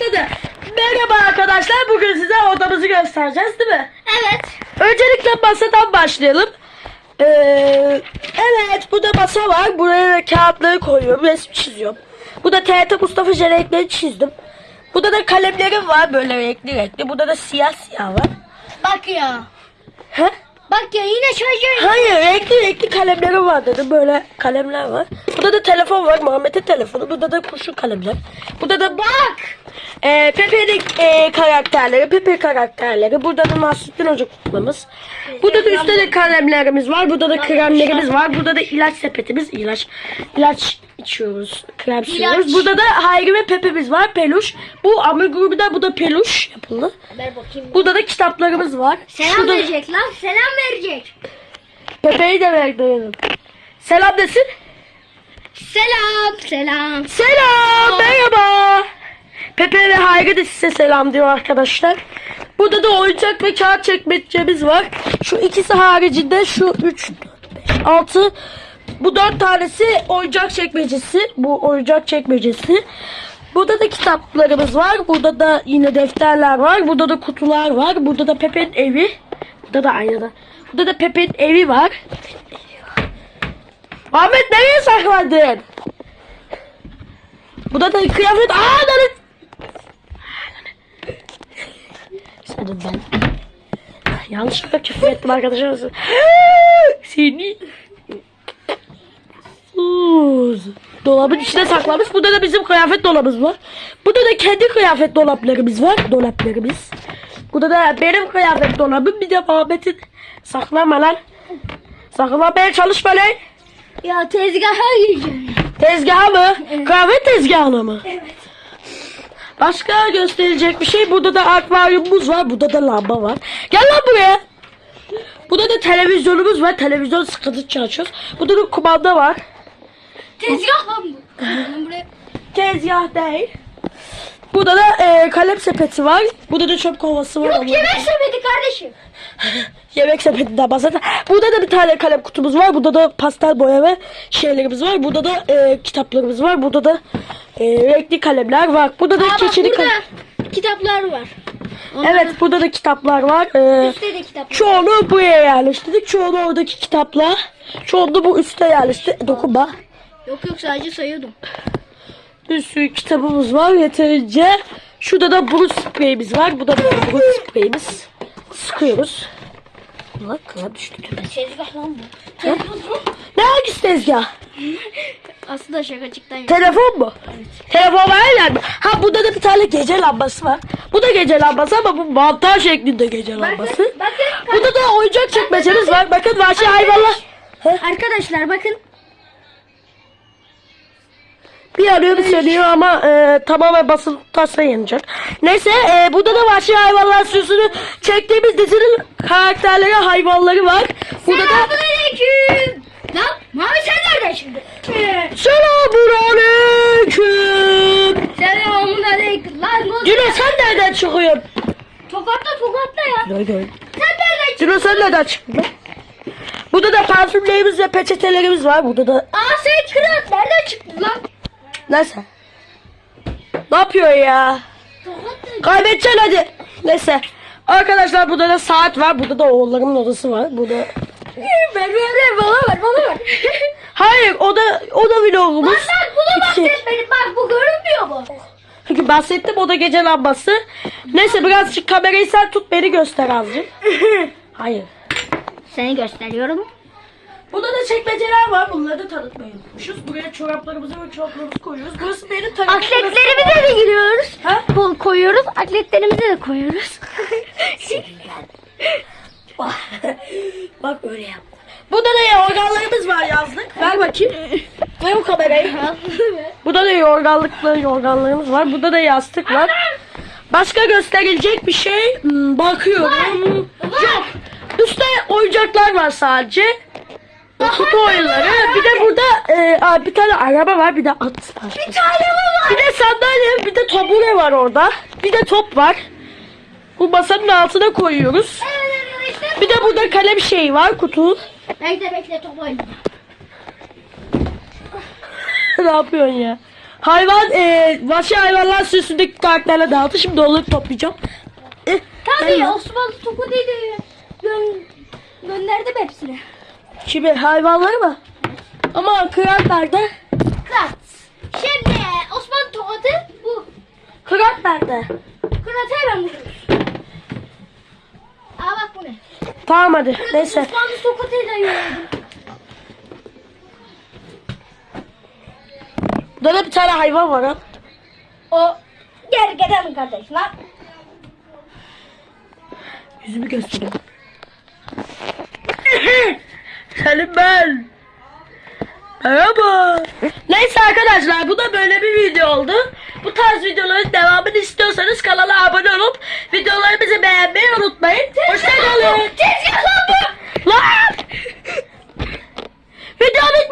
başladı. Merhaba arkadaşlar. Bugün size odamızı göstereceğiz değil mi? Evet. Öncelikle masadan başlayalım. Ee, evet burada masa var. Buraya da kağıtları koyuyorum. Resim çiziyorum. Bu da TRT Mustafa Cerenekleri çizdim. Burada da kalemlerim var böyle renkli renkli. Burada da siyah siyah var. Bak ya. He? Bak ya yine şarjör. Hayır renkli renkli kalemlerim var dedim. Böyle kalemler var. Burada da telefon var. Muhammed'in telefonu. Burada da kuşun kalemler. Burada da bak. E, Pepe'nin e, karakterleri. Pepe karakterleri. Burada da Nasrettin Hoca kutlamız. Burada da üstte de kalemlerimiz var. Burada da kremlerimiz var. Burada da ilaç sepetimiz. ilaç ilaç içiyoruz. Krem sürüyoruz. Burada da Hayri ve Pepe'miz var. Peluş. Bu amigo da bu da peluş yapıldı. Ver bakayım. Burada da kitaplarımız var. Selam Şurada- verecek lan. Selam verecek. Pepe'yi de verdim. Selam desin. Selam. Selam. Merhaba. Pepe ve Hayri de size selam diyor arkadaşlar. Burada da oyuncak ve kağıt çekmecemiz var. Şu ikisi haricinde şu 3, 4, 5, 6 bu dört tanesi oyuncak çekmecesi. Bu oyuncak çekmecesi. Burada da kitaplarımız var. Burada da yine defterler var. Burada da kutular var. Burada da Pepe'nin evi. Burada da aynada. Burada da Pepe'nin evi var. Ahmet nereye saklandın? Bu da da kıyafet. Aa lan. Senin ben. Yanlışlıkla küfür ettim arkadaşlar. Seni. Sus. Dolabın içine saklamış. Burada da bizim kıyafet dolabımız var. Burada da kendi kıyafet dolaplarımız var. Dolaplarımız. Burada da benim kıyafet dolabım. Bir de Muhammed'in. Saklama lan. Saklamaya çalışma lan. Ya tezgaha gireceğim. Tezgah mı? Kahve tezgahı mı? Evet. Başka gösterilecek bir şey. Burada da akvaryumumuz var. Burada da lamba var. Gel lan buraya. Burada da televizyonumuz var. Televizyon sıkıntı açıyoruz. Burada da kumanda var. Tezgah lan bu. Tezgah değil. Burada da e, kalem sepeti var. Burada da çöp kovası var. Yok yemek sepeti kardeşim. Yemek sepetinden bahseder. Burada da bir tane kalem kutumuz var. Burada da pastel boya ve şeylerimiz var. Burada da e, kitaplarımız var. Burada da e, renkli kalemler var. Burada da Aa keçeli kalem. kitaplar var. Onlar- Evet burada da kitaplar var. Ee, Üstte de kitaplar. çoğunu buraya yerleştirdik. Çoğunu oradaki kitapla. Çoğunu bu üste yerleştirdik. Dokunma. Yok yok sadece sayıyordum. Bir sürü kitabımız var yeterince. Şurada da burun spreyimiz var. Bu da böyle burun spreyimiz. Sıkıyoruz. Bak kalem düştü. Tezgah lan bu. Ne hangisi tezgah? Aslında şakacıktan yok. Telefon mu? Telefon var ya. Ha burada da bir tane gece lambası var. Bu da gece lambası ama bu mantar şeklinde gece lambası. bakın. Burada da oyuncak çekmecemiz var. Bakın vahşi hayvanlar. Arkadaşlar bakın. Bir yanıyor bir sönüyor ama e, tamamen basın tutarsa yanacak. Neyse e, burada da vahşi hayvanlar sürüsünü çektiğimiz dizinin karakterleri hayvanları var. Burada da Selamünaleyküm. Lan Mavi sen nereden çıktın? Selamünaleyküm. Selamünaleyküm. Lan bu sen nereden çıkıyorsun? tokatla tokatla ya. Gel gel. Sen nereden çıktın? Cino sen nereden çıktın? lan? Burada da parfümlerimiz ve peçetelerimiz var. Burada da Aa sen kırat nereden çıktın lan? Neyse. Ne yapıyor ya? Kaybedeceksin hadi. Neyse. Arkadaşlar burada da saat var. Burada da oğullarımın odası var. Burada Ver ver ver bana ver bana ver. Hayır o da o da vlogumuz. Bak bak buna İki. bahset benim bak bu görünmüyor mu? Çünkü bahsettim o da gece lambası. Neyse birazcık kamerayı sen tut beni göster azıcık. Hayır. Seni gösteriyorum. Burada da çekmeceler var. Bunları da tanıtmayı unutmuşuz. Buraya çoraplarımızı ve çoraplarımızı koyuyoruz. Burası benim takım. Atletlerimize de giriyoruz. Ha? Kol koyuyoruz. Atletlerimize de koyuyoruz. Bak öyle yap. Burada da yorganlarımız var yazlık. Ver bakayım. Ver o kamerayı. Burada da yorganlıklı yorganlarımız var. Burada da yastık var. Başka gösterilecek bir şey hmm, bakıyorum. Yok. Üstte oyuncaklar var sadece. Kutu oyunları. Bir de burada e, bir tane araba var. Bir de at var. Bir tane var? Bir de sandalye, bir de tabure var orada. Bir de top var. Bu masanın altına koyuyoruz. Bir de burada kalem şeyi var, kutu. Bekle bekle top oynayacağım. ne yapıyorsun ya? hayvan e, vahşi hayvanlar sürüsündeki karakterle dağıttı. Şimdi onları toplayacağım. Tabii ben- Osman topu dedi. Gön gönderdim hepsini. Şimdi hayvanları mı? Ama kırat nerede? Kırat. Şimdi Osman tokadı bu. Kırat nerede? Kıratı hemen vuruyoruz. Aa bak bu ne? Tamam hadi. Neyse. Osmanlı tokatıyla yolladım. Burada da bir tane hayvan var ha. O gergedan kardeş lan. Yüzümü göstereyim. Selim ben. Merhaba. Neyse arkadaşlar bu da böyle bir video oldu. Bu tarz videoların devamını istiyorsanız kanala abone olup videolarımızı beğenmeyi unutmayın. Hoşçakalın. Lan! Video bitmiş.